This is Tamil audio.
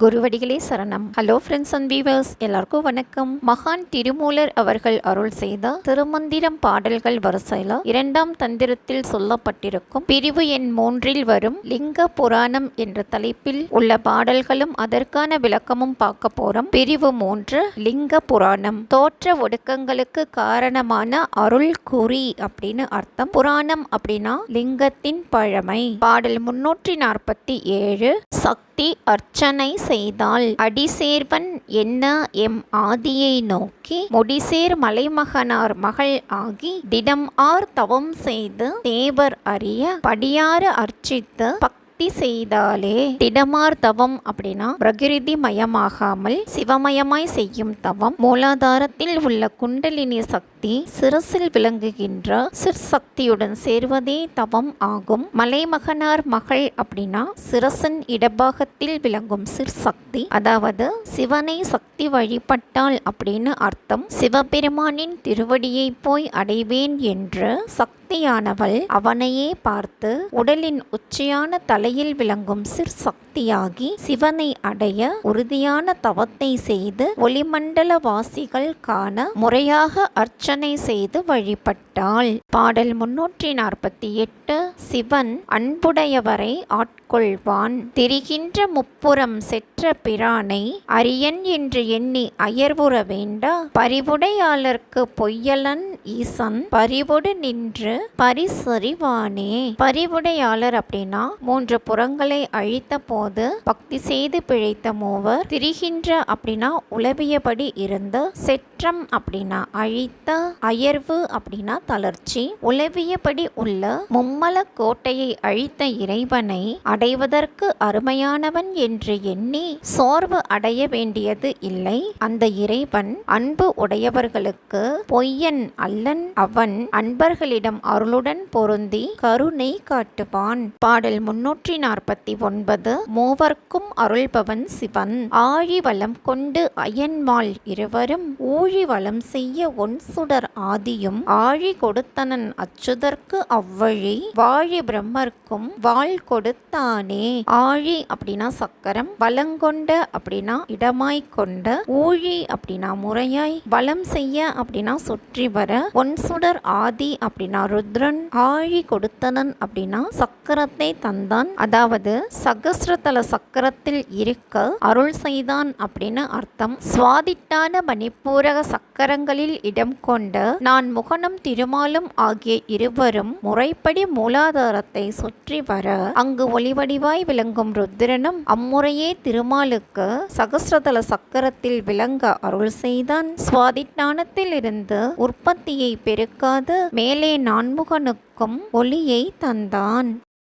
குருவடிகளே சரணம். ஹலோ ஃப்ரெண்ட்ஸ் அண்ட் வீவர்ஸ் எல்லாருக்கும் வணக்கம். மகான் திருமூலர் அவர்கள் அருள் செய்த திருமந்திரம் பாடல்கள் வரிசையில இரண்டாம் தந்திரத்தில் சொல்லப்பட்டிருக்கும் பிரிவு எண் மூன்றில் வரும் லிங்க புராணம் என்ற தலைப்பில் உள்ள பாடல்களும் அதற்கான விளக்கமும் பார்க்க போறோம். பிரிவு மூன்று லிங்க புராணம். தோற்ற ஒடுக்கங்களுக்கு காரணமான அருள் குறி அப்படின்னு அர்த்தம். புராணம் அப்படின்னா லிங்கத்தின் பழமை. பாடல் முன்னூற்றி நாற்பத்தி ஏழு சக்தி அர்ச்சனை செய்தால் அடிசேர்வன் என்ன எம் ஆதியை நோக்கி முடிசேர் மலைமகனார் மகள் ஆகி திடம் ஆர் தவம் செய்து தேவர் அறிய படியாறு அர்ச்சித்து பக்தி செய்தாலே திடமார் தவம் அப்படின்னா பிரகிருதி மயமாகாமல் சிவமயமாய் செய்யும் தவம். மூலாதாரத்தில் உள்ள குண்டலினி சக்தி சிரசில் விளங்குகின்ற சிற்சக்தியுடன் சேர்வதே தவம் ஆகும். மலைமகனார் மகள் அப்படின்னா சிரசன் இடபாகத்தில் விளங்கும் சிற்சக்தி. அதாவது சிவனை சக்தி வழிபட்டால் அப்படின்னு அர்த்தம். சிவபெருமானின் திருவடியை போய் அடைவேன் என்று சக்தியானவள் அவனையே பார்த்து உடலின் உச்சியான தலையில் விளங்கும் சிற்சக்தியாகி சிவனை அடைய உறுதியான தவத்தை செய்து ஒளிமண்டல வாசிகள் காண முறையாக அர்ச்சனை செய்து வழிபட்டாள். பாடல் முன்னூற்றி நாற்பத்தி எட்டு சிவன் அன்புடையவரை ஆட்கொள்வான். திரிகின்ற முப்புறம் செற்ற பிரானை அரியன் என்று எண்ணி அயர்வுற வேண்டா. பரிவுடையாளர்க்கு பொய்யலன் ஈசன். பரிவுடு நின்று பரிசறிவானே. பரிவுடையாளர் அப்படின்னா மூன்று புறங்களை அழித்த போது பக்தி செய்து பிழைத்த மூவர். திரிகின்ற அப்படின்னா உளவியபடி இருந்த. செற்றம் அப்படின்னா அழித்த அயர்வு அப்படின்னா தளர்ச்சி. உளவியபடி உள்ள மும்மல கோட்டையை அழித்த இறைவனை அடைவதற்கு அருமையானவன் என்று எண்ணி சோர்வு அடைய வேண்டியது இல்லை. அந்த இறைவன் அன்பு உடையவர்களுக்கு பொய்யன் அல்லன். அவன் அன்பர்களிடம் அருளுடன் பொருந்தி கருணை காட்டுவான். பாடல் முன்னூற்றி நாற்பத்தி ஒன்பது மூவர்க்கும் அருள்பவன் சிவன். ஆழி வளம் கொண்டு அயன்மாள் இருவரும் ஊழி வளம் செய்ய ஒன் அச்சுடர் ஆதியும் ஆழி கொடுத்தனன் அச்சுதற்கு அவ்வழி வாழி பிரம்மர்க்கும் வாழ் கொடுத்தானே. ஆழி அப்படின்னா சக்கரம் வளங்கொண்ட அப்படின்னா இடமாய் கொண்ட ஊழி அப்படின்னா முறையாய் வளம் செய்ய அப்படின்னா சுற்றி வர ஒன்சுடர் ஆதி அப்படின்னா ருத்ரன் ஆழி கொடுத்தனன் அப்படின்னா சக்கரத்தை தந்தான். அதாவது சகசிரதல சக்கரத்தில் இருக்க அருள் செய்தான் அப்படின்னு அர்த்தம். சுவாதிட்டான மணிப்பூரக சக்கரங்களில் இடம் கொண்ட நான் முகனும் திருமாலும் ஆகிய இருவரும் முறைப்படி மூலாதாரத்தை சுற்றி வர அங்கு ஒளிவடிவாய் விளங்கும் ருத்ரனும் அம்முறையே திருமாலுக்கு சகசிரதல சக்கரத்தில் விளங்க அருள் செய்தான். சுவாதிட்டானத்தில் இருந்து உற்பத்தியை பெருக்காது மேலே நான்முகனுக்கும் ஒளியை தந்தான்.